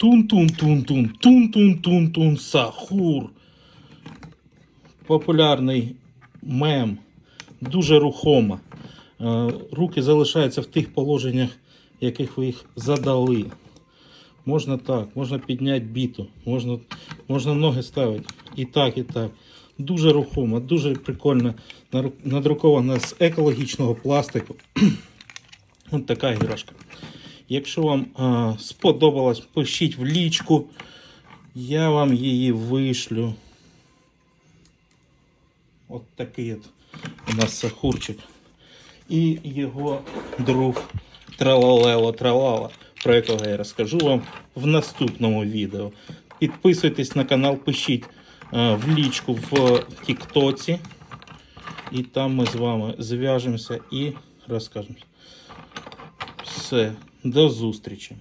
Тун-тун-тун-тун, тун-тун-тун-тун, сахур. Популярний мем, дуже рухома. Е, Руки залишаються в тих положеннях, яких ви їх задали. Можна так, можна підняти біту, можна, можна ноги ставити і так, і так. Дуже рухома, дуже прикольно надрукована з екологічного пластику. Ось така іграшка. Якщо вам а, сподобалось, пишіть в лічку. Я вам її вишлю. От такий от у нас сахурчик. І його друг Тралалело Тралала, про якого я розкажу вам в наступному відео. Підписуйтесь на канал, пишіть е, в лічку в Тіктоці. І там ми з вами зв'яжемося і розкажемо. Все, до зустрічі.